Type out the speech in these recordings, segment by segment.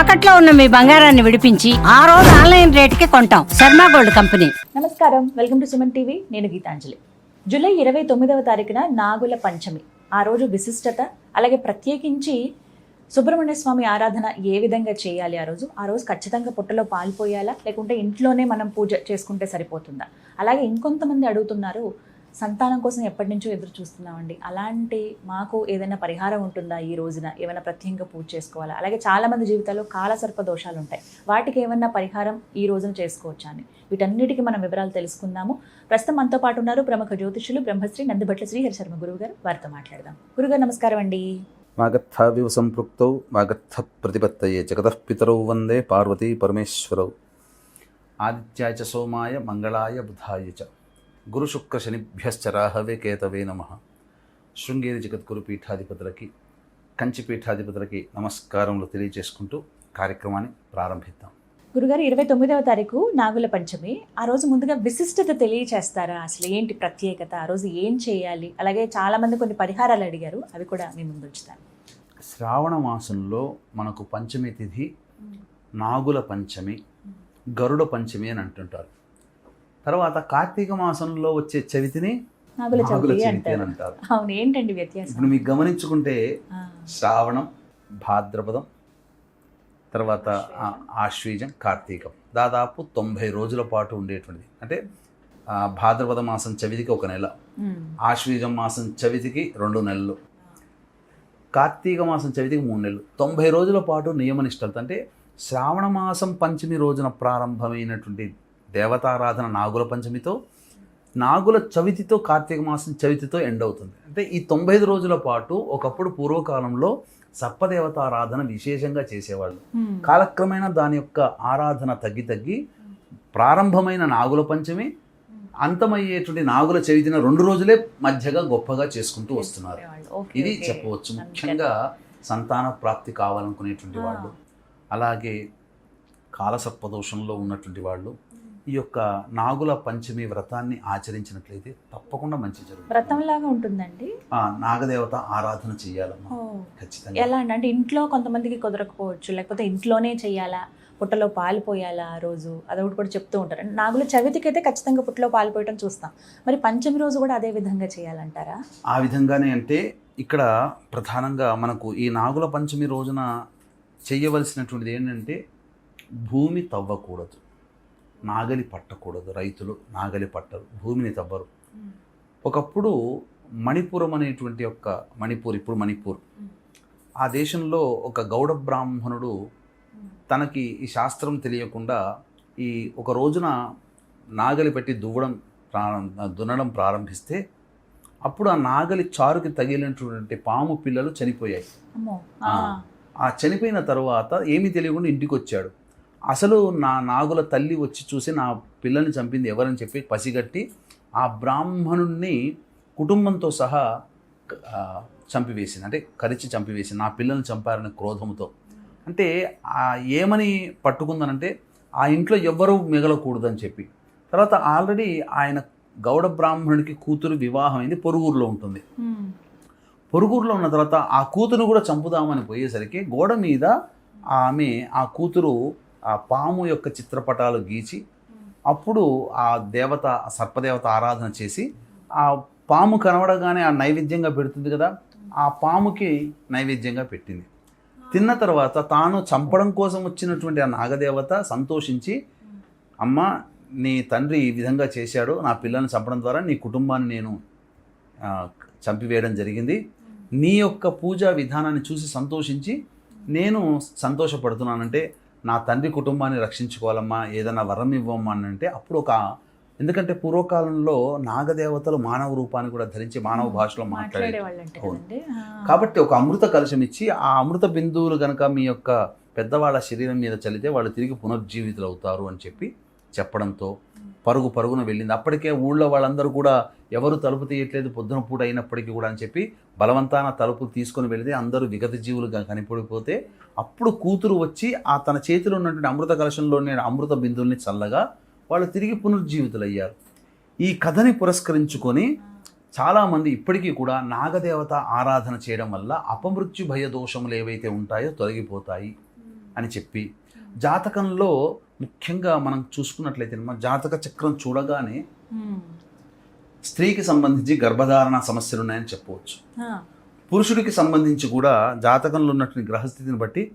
తాకట్లో ఉన్న మీ బంగారాన్ని విడిపించి ఆ రోజు ఆన్లైన్ రేటుకి కొంటాం. Sharma gold company. నమస్కారం. Welcome to Suman TV. నేను గీతాంజలి. జూలై ఇరవై తొమ్మిదవ తారీఖున నాగుల పంచమి. ఆ రోజు విశిష్టత అలాగే ప్రత్యేకించి సుబ్రహ్మణ్య స్వామి ఆరాధన ఏ విధంగా చేయాలి ఆ రోజు? ఆ రోజు ఖచ్చితంగా పుట్టలో పాల్పోయాలా లేకుంటే ఇంట్లోనే మనం పూజ చేసుకుంటే సరిపోతుందా? అలాగే ఇంకొంతమంది అడుగుతున్నారు సంతానం కోసం ఎప్పటి నుంచో ఎదురు చూస్తున్నామండి. అలాంటి మాకు ఏదైనా పరిహారం ఉంటుందా ఈ రోజున? ఏమైనా ప్రత్యేకంగా పూజ చేసుకోవాలా? అలాగే చాలా మంది జీవితాల్లో కాలసర్ప దోషాలు ఉంటాయి. వాటికి ఏమన్నా పరిహారం ఈ రోజున చేసుకోవచ్చా అని వీటన్నిటికీ మనం వివరాలు తెలుసుకుందాము. ప్రస్తుతం మనతో పాటు ఉన్నారు ప్రముఖ జ్యోతిషులు బ్రహ్మశ్రీ నందిభట్ల శ్రీహరి శర్మ గురువు గారు వారితో మాట్లాడదాం. గురుగారు నమస్కారం అండి. వాగర్థావివ సంపృక్తౌ వాగర్థ ప్రతిపత్తయే జగతఃపితరౌ వందే పార్వతీ పరమేశ్వరౌ. ఆదిత్యాయ సోమాయ మంగళాయ బుధాయ చ. గురుశుక్ర శనిభ్యశ్చ రాహవే కేతవే నమ. శృంగేరి జగద్గురు పీఠాధిపతులకి కంచి పీఠాధిపతులకి నమస్కారములు తెలియజేసుకుంటూ కార్యక్రమాన్ని ప్రారంభిద్దాం. గురుగారు ఇరవై తొమ్మిదవ తారీఖు నాగుల పంచమి. ఆ రోజు ముందుగా విశిష్టత తెలియచేస్తారా? అసలు ఏంటి ప్రత్యేకత? ఆ రోజు ఏం చేయాలి? అలాగే చాలా మంది కొన్ని పరిహారాలు అడిగారు. అవి కూడా మీ ముందు ఉంచుతాను. శ్రావణ మాసంలో మనకు పంచమి తిథి నాగుల పంచమి గరుడ పంచమి అని అంటుంటారు. తర్వాత కార్తీక మాసంలో వచ్చే చవితిని నాగుల చవితి అంటారు. అవును ఏంటండి వ్యత్యాసం? ఇప్పుడు మీకు గమనించుకుంటే శ్రావణం భాద్రపదం తర్వాత ఆశ్వీజం కార్తీకం. దాదాపు తొంభై రోజుల పాటు ఉండేటువంటిది. అంటే భాద్రపద మాసం చవితికి ఒక నెల. ఆశ్వీజం మాసం చవితికి రెండు నెలలు. కార్తీక మాసం చవితికి మూడు నెలలు. తొంభై రోజుల పాటు నియమనిష్టలతో అంటే శ్రావణ మాసం పంచమి రోజున ప్రారంభమైనటువంటి దేవతారాధన నాగుల పంచమితో నాగుల చవితితో కార్తీక మాసం చవితితో ఎండ్ అవుతుంది. అంటే ఈ తొంభై ఐదు రోజుల పాటు ఒకప్పుడు పూర్వకాలంలో సర్పదేవతారాధన విశేషంగా చేసేవాళ్ళు. కాలక్రమేణా దాని యొక్క ఆరాధన తగ్గి తగ్గి ప్రారంభమైన నాగుల పంచమి అంతమయ్యేటువంటి నాగుల చవితిన రెండు రోజులే మధ్యగా గొప్పగా చేసుకుంటూ వస్తున్నారు. ఇది. చెప్పవచ్చు. ముఖ్యంగా సంతాన ప్రాప్తి కావాలనుకునేటువంటి. వాళ్ళు. అలాగే కాలసర్పదోషంలో ఉన్నటువంటి వాళ్ళు. ఈ యొక్క నాగుల పంచమి వ్రతాన్ని ఆచరించినట్లయితే తప్పకుండా మంచి జరుగుతుంది. వ్రతంలాగా ఉంటుందండి? ఆ, నాగదేవత ఆరాధన చేయాలమ్మా. ఖచ్చితంగా. ఎలా అంటే ఇంట్లో కొంతమందికి కుదరకపోవచ్చు లేకపోతే ఇంట్లోనే చేయాలా? పుట్టలో పాలు పోయాలా ఆ రోజు? అదొకటి కూడా చెప్తూ ఉంటారు. నాగుల చవితికి అయితే ఖచ్చితంగా పుట్టలో పాలు పోయటం చూస్తాం. మరి పంచమి రోజు కూడా అదే విధంగా చేయాలంటారా? ఆ విధంగానే అంటే ఇక్కడ ప్రధానంగా మనకు ఈ నాగుల పంచమి రోజున చేయవలసినటువంటిది ఏంటంటే భూమి తవ్వకూడదు. నాగలి పట్టకూడదు రైతులు నాగలి పట్టరు భూమిని తవ్వరు. ఒకప్పుడు మణిపురం అనేటువంటి యొక్క మణిపూర్ ఇప్పుడు మణిపూర్. ఆ దేశంలో ఒక గౌడ బ్రాహ్మణుడు తనకి ఈ శాస్త్రం తెలియకుండా ఈ ఒక రోజున నాగలి పెట్టి దువ్వడం దున్నడం ప్రారంభిస్తే అప్పుడు ఆ నాగలి చారుకి తగిలినటువంటి పాము పిల్లలు చనిపోయాయి. ఆ. చనిపోయిన తర్వాత ఏమీ తెలియకుండా ఇంటికి వచ్చాడు అసలు నా నాగుల తల్లి వచ్చి చూసి నా పిల్లల్ని చంపింది ఎవరని చెప్పి పసిగట్టి ఆ బ్రాహ్మణుణ్ణి కుటుంబంతో సహా చంపివేసింది. అంటే కరిచి చంపివేసింది. నా పిల్లల్ని చంపారనే క్రోధంతో. అంటే ఆ ఏమని పట్టుకుందనంటే ఆ ఇంట్లో ఎవ్వరూ మిగలకూడదని చెప్పి. తర్వాత ఆల్రెడీ ఆయన గౌడ బ్రాహ్మణుడికి కూతురు వివాహం అయింది పొరుగురులో ఉంటుంది. పొరుగురులో ఉన్న తర్వాత ఆ కూతురు కూడా చంపుదామని పోయేసరికి గోడ మీద ఆమె ఆ కూతురు ఆ పాము యొక్క చిత్రపటాలు గీచి అప్పుడు ఆ దేవత సర్పదేవత ఆరాధన చేసి ఆ పాము కనబడగానే ఆ నైవేద్యంగా పెడుతుంది కదా ఆ పాముకి నైవేద్యంగా పెట్టింది. తిన్న తర్వాత తాను చంపడం కోసం వచ్చినటువంటి ఆ నాగదేవత సంతోషించి అమ్మ నీ తండ్రి ఈ విధంగా చేశాడు నా పిల్లల్ని చంపడం ద్వారా నీ కుటుంబాన్ని నేను చంపివేయడం జరిగింది. నీ యొక్క పూజా విధానాన్ని చూసి సంతోషించి నేను సంతోషపడుతున్నానంటే నా తండ్రి కుటుంబాన్ని రక్షించుకోవాలమ్మా ఏదైనా వరం ఇవ్వమ్మా అని అంటే అప్పుడు ఒక ఎందుకంటే పూర్వకాలంలో నాగదేవతలు మానవ రూపాన్ని కూడా ధరించి మానవ భాషలో మాట్లాడే. కాబట్టి ఒక అమృత కలశం ఇచ్చి ఆ అమృత బిందువులు కనుక మీ యొక్క పెద్దవాళ్ళ శరీరం మీద చల్లితే వాళ్ళు తిరిగి పునర్జీవితులు అవుతారు అని చెప్పి చెప్పడంతో పరుగు పరుగున వెళ్ళింది. అప్పటికే ఊళ్ళో వాళ్ళందరూ కూడా ఎవరు తలుపు తీయట్లేదు పొద్దున పూట అయినప్పటికీ కూడా అని చెప్పి బలవంతాన తలుపు తీసుకొని వెళితే అందరూ విగత జీవులుగా కనిపడిపోతే అప్పుడు కూతురు వచ్చి ఆ తన చేతిలో ఉన్నటువంటి అమృత కలశంలోని అమృత బిందువుల్ని చల్లగా వాళ్ళు తిరిగి పునర్జీవితులయ్యారు. ఈ కథని పురస్కరించుకొని చాలామంది ఇప్పటికీ కూడా నాగదేవత ఆరాధన చేయడం వల్ల అపమృత్యు భయ దోషములు ఏవైతే ఉంటాయో తొలగిపోతాయి అని చెప్పి జాతకంలో ముఖ్యంగా మనం చూసుకున్నట్లయితే మన జాతక చక్రం చూడగానే స్త్రీకి సంబంధించి గర్భధారణ సమస్యలు ఉన్నాయని చెప్పవచ్చు పురుషుడికి సంబంధించి కూడా జాతకంలో ఉన్నటువంటి గ్రహస్థితిని బట్టి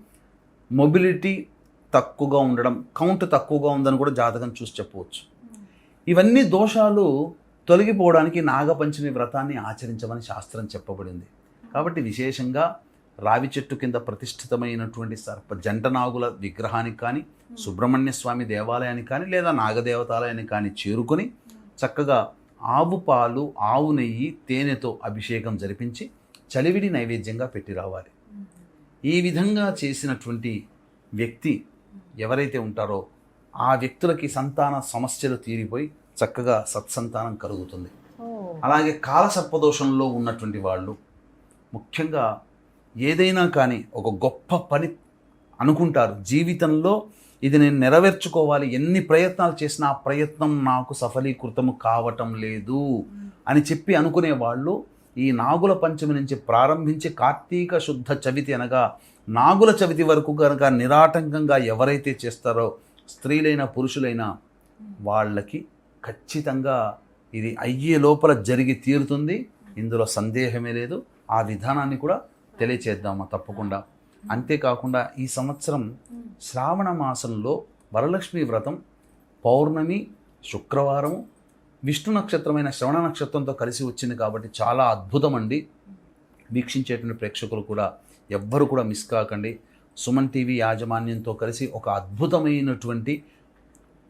మొబిలిటీ తక్కువగా ఉండడం కౌంట్ తక్కువగా ఉందని కూడా జాతకం చూసి చెప్పవచ్చు. ఇవన్నీ దోషాలు తొలగిపోవడానికి నాగపంచమి వ్రతాన్ని ఆచరించమని శాస్త్రం చెప్పబడింది. కాబట్టి విశేషంగా రావి చెట్టు కింద ప్రతిష్ఠితమైనటువంటి సర్ప జంట నాగుల విగ్రహానికి కానీ సుబ్రహ్మణ్య స్వామి దేవాలయానికి కానీ లేదా నాగదేవతాలయానికి కానీ చేరుకొని చక్కగా ఆవు పాలు ఆవు నెయ్యి తేనెతో అభిషేకం జరిపించి చలివిడి నైవేద్యంగా పెట్టి రావాలి. ఈ విధంగా చేసినటువంటి వ్యక్తి ఎవరైతే ఉంటారో ఆ వ్యక్తులకి సంతాన సమస్యలు తీరిపోయి చక్కగా సత్సంతానం కలుగుతుంది. అలాగే కాలసర్పదోషంలో ఉన్నటువంటి వాళ్ళు ముఖ్యంగా ఏదైనా కానీ ఒక గొప్ప పని అనుకుంటారు. జీవితంలో ఇది నేను నెరవేర్చుకోవాలి. ఎన్ని ప్రయత్నాలు చేసినా ఆ ప్రయత్నం నాకు సఫలీకృతం కావటం లేదు అని చెప్పి అనుకునే వాళ్ళు ఈ నాగుల పంచమి నుంచి ప్రారంభించి కార్తీక శుద్ధ చవితి అనగా నాగుల చవితి వరకు కనుక నిరాటంకంగా ఎవరైతే చేస్తారో స్త్రీలైన పురుషులైనా వాళ్ళకి ఖచ్చితంగా ఇది అయ్యే లోపల జరిగి తీరుతుంది. ఇందులో సందేహమే లేదు. ఆ విధానాన్ని కూడా తెలియచేద్దామా? తప్పకుండా. అంతేకాకుండా ఈ సంవత్సరం శ్రావణ మాసంలో వరలక్ష్మి వ్రతం పౌర్ణమి శుక్రవారం విష్ణు నక్షత్రమైన శ్రవణ నక్షత్రంతో కలిసి వచ్చింది కాబట్టి చాలా అద్భుతం అండి వీక్షించేటువంటి ప్రేక్షకులు కూడా ఎవ్వరు కూడా మిస్ కాకండి. సుమన్ టీవీ యాజమాన్యంతో కలిసి ఒక అద్భుతమైనటువంటి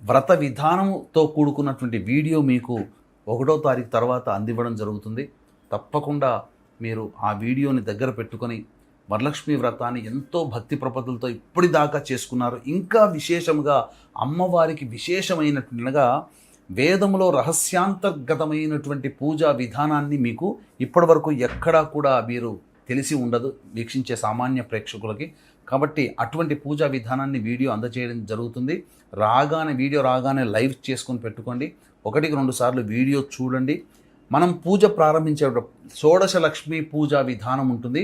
వ్రత విధానంతో కూడుకున్నటువంటి వీడియో మీకు ఒకటో తారీఖు తర్వాత అందివ్వడం జరుగుతుంది. తప్పకుండా మీరు ఆ వీడియోని దగ్గర పెట్టుకొని వరలక్ష్మి వ్రతాన్ని ఎంతో భక్తి ప్రపత్తులతో ఇప్పటిదాకా చేసుకున్నారు. ఇంకా విశేషముగా అమ్మవారికి విశేషమైనట్లుగా వేదములో రహస్యాంతర్గతమైనటువంటి పూజా విధానాన్ని మీకు ఇప్పటివరకు ఎక్కడా కూడా మీరు తెలిసి ఉండదు వీక్షించే సామాన్య ప్రేక్షకులకి. కాబట్టి అటువంటి పూజా విధానాన్ని వీడియో అందజేయడం జరుగుతుంది. రాగానే వీడియో రాగానే లైవ్ చేసుకొని పెట్టుకోండి. ఒకటికి రెండు సార్లు వీడియో చూడండి. మనం పూజ ప్రారంభించే షోడశ లక్ష్మి పూజా విధానం ఉంటుంది.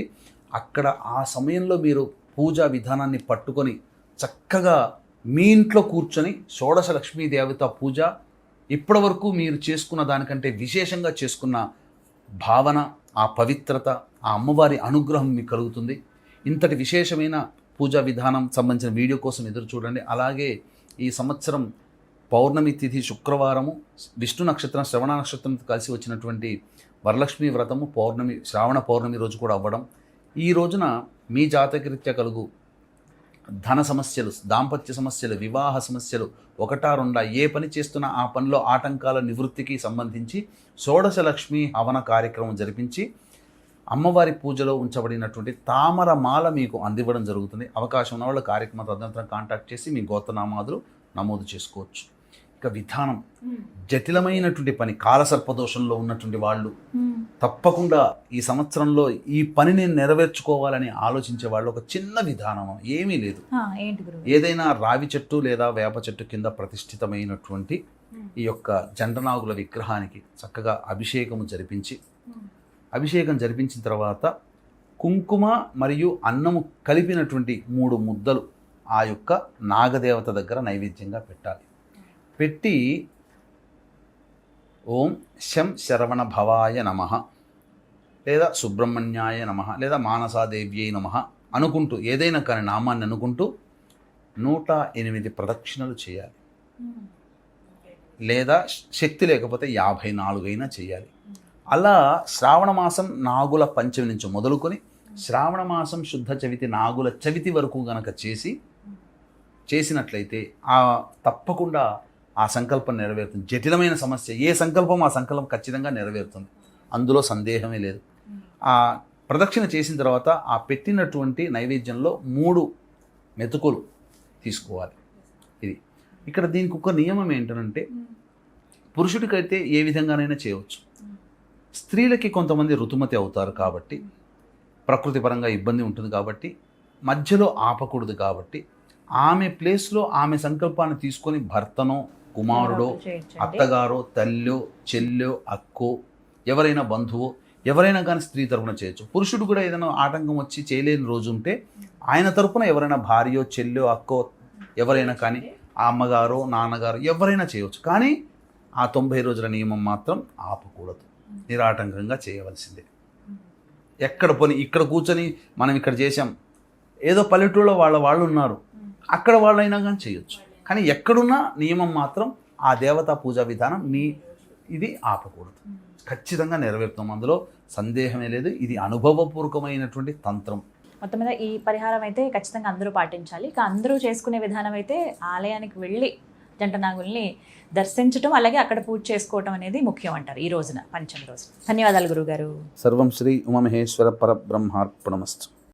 అక్కడ ఆ సమయంలో మీరు పూజా విధానాన్ని పట్టుకొని చక్కగా మీ ఇంట్లో కూర్చొని షోడశ లక్ష్మీ దేవత పూజ ఇప్పటివరకు మీరు చేసుకున్న దానికంటే విశేషంగా చేసుకున్న భావన ఆ పవిత్రత ఆ అమ్మవారి అనుగ్రహం మీకు కలుగుతుంది. ఇంతటి విశేషమైన పూజా విధానం సంబంధించిన వీడియో కోసం ఎదురు చూడండి. అలాగే ఈ సంవత్సరం పౌర్ణమి తిథి శుక్రవారము విష్ణు నక్షత్రం శ్రవణ నక్షత్రంతో కలిసి వచ్చినటువంటి వరలక్ష్మి వ్రతము పౌర్ణమి శ్రావణ పౌర్ణమి రోజు కూడా అవ్వడం. ఈ రోజున మీ జాతకరీత్యా కలుగు ధన సమస్యలు దాంపత్య సమస్యలు వివాహ సమస్యలు ఒకటా రెండా ఏ పని చేస్తున్నా ఆ పనిలో ఆటంకాల నివృత్తికి సంబంధించి షోడశ లక్ష్మి హవన కార్యక్రమం జరిపించి అమ్మవారి పూజలో ఉంచబడినటువంటి తామర మాల మీకు అందివ్వడం జరుగుతుంది. అవకాశం ఉన్న వాళ్ళు కార్యక్రమ తదనంతరం కాంటాక్ట్ చేసి మీ గోత్రనామాదులు నమోదు చేసుకోవచ్చు. ఇక విధానం జటిలమైనటువంటి పని కాలసర్పదోషంలో ఉన్నటువంటి వాళ్ళు తప్పకుండా ఈ సంవత్సరంలో ఈ పనిని నెరవేర్చుకోవాలని ఆలోచించే వాళ్ళు ఒక చిన్న విధానం ఏమీ లేదు. ఏదైనా రావి చెట్టు లేదా వేప చెట్టు కింద ప్రతిష్ఠితమైనటువంటి ఈ యొక్క జంటనాగుల విగ్రహానికి చక్కగా అభిషేకము జరిపించి అభిషేకం జరిపించిన తర్వాత కుంకుమ మరియు అన్నము కలిపినటువంటి మూడు ముద్దలు ఆ యొక్క నాగదేవత దగ్గర నైవేద్యంగా పెట్టాలి. పెట్టి ఓం శం శరవణ భవాయ నమ లేదా సుబ్రహ్మణ్యాయ నమ లేదా మానసాదేవ్యై నమ అనుకుంటూ ఏదైనా కానీ నామాన్ని అనుకుంటూ నూట ఎనిమిది ప్రదక్షిణలు చేయాలి. లేదా శక్తి లేకపోతే యాభై నాలుగైనా చేయాలి. అలా శ్రావణ మాసం నాగుల పంచమి నుంచి మొదలుకొని శ్రావణ మాసం శుద్ధ చవితి నాగుల చవితి వరకు గనక చేసి చేసినట్లయితే ఆ తప్పకుండా ఆ సంకల్పం నెరవేరుతుంది. జటిలమైన సమస్య. ఏ సంకల్పం ఆ సంకల్పం ఖచ్చితంగా నెరవేరుతుంది. అందులో సందేహమే లేదు. ఆ ప్రదక్షిణ చేసిన తర్వాత ఆ పెట్టినటువంటి నైవేద్యంలో మూడు మెతుకులు తీసుకోవాలి. ఇది. ఇక్కడ దీనికి ఒక నియమం ఏంటంటే పురుషుడికైతే ఏ విధంగానైనా చేయవచ్చు. స్త్రీలకి కొంతమంది ఋతుమతి అవుతారు కాబట్టి ప్రకృతి పరంగా ఇబ్బంది ఉంటుంది కాబట్టి మధ్యలో ఆపకూడదు కాబట్టి ఆమె ప్లేస్లో ఆమె సంకల్పాన్ని తీసుకొని భర్తనో కుమారుడో. అత్తగారో తల్లో చెల్లో అక్కో ఎవరైనా బంధువు ఎవరైనా కానీ స్త్రీ తరపున చేయొచ్చు. పురుషుడు కూడా ఏదైనా ఆటంకం వచ్చి చేయలేని రోజు ఉంటే ఆయన తరపున ఎవరైనా భార్యో చెల్లో అక్కో ఎవరైనా కానీ ఆ అమ్మగారో నాన్నగారు ఎవరైనా చేయవచ్చు కానీ ఆ తొంభై రోజుల నియమం మాత్రం ఆపకూడదు. నిరాటంకంగా చేయవలసిందే. ఎక్కడ పోనీ ఇక్కడ కూర్చొని మనం ఇక్కడ చేసాం ఏదో పల్లెటూరులో వాళ్ళ వాళ్ళు ఉన్నారు. అక్కడ వాళ్ళైనా కానీ చేయొచ్చు. కానీ ఎక్కడున్నా నియమం మాత్రం ఆ దేవతా పూజా విధానం నీ ఇది ఆపకూడదు. ఖచ్చితంగా నెరవేరుతాం. అందులో సందేహమే లేదు. ఇది అనుభవపూర్వకమైనటువంటి తంత్రం. మొత్తం మీద ఈ పరిహారం అయితే ఖచ్చితంగా అందరూ పాటించాలి. ఇక అందరూ చేసుకునే విధానం అయితే ఆలయానికి వెళ్ళి జంట నాగుల్ని దర్శించడం అలాగే అక్కడ పూజ చేసుకోవటం అనేది ముఖ్యం అంటారు ఈ రోజున పంచమి రోజు ధన్యవాదాలు గురుగారు సర్వం శ్రీ ఉమమహేశ్వర పరబ్రహ్మార్పణమస్తు.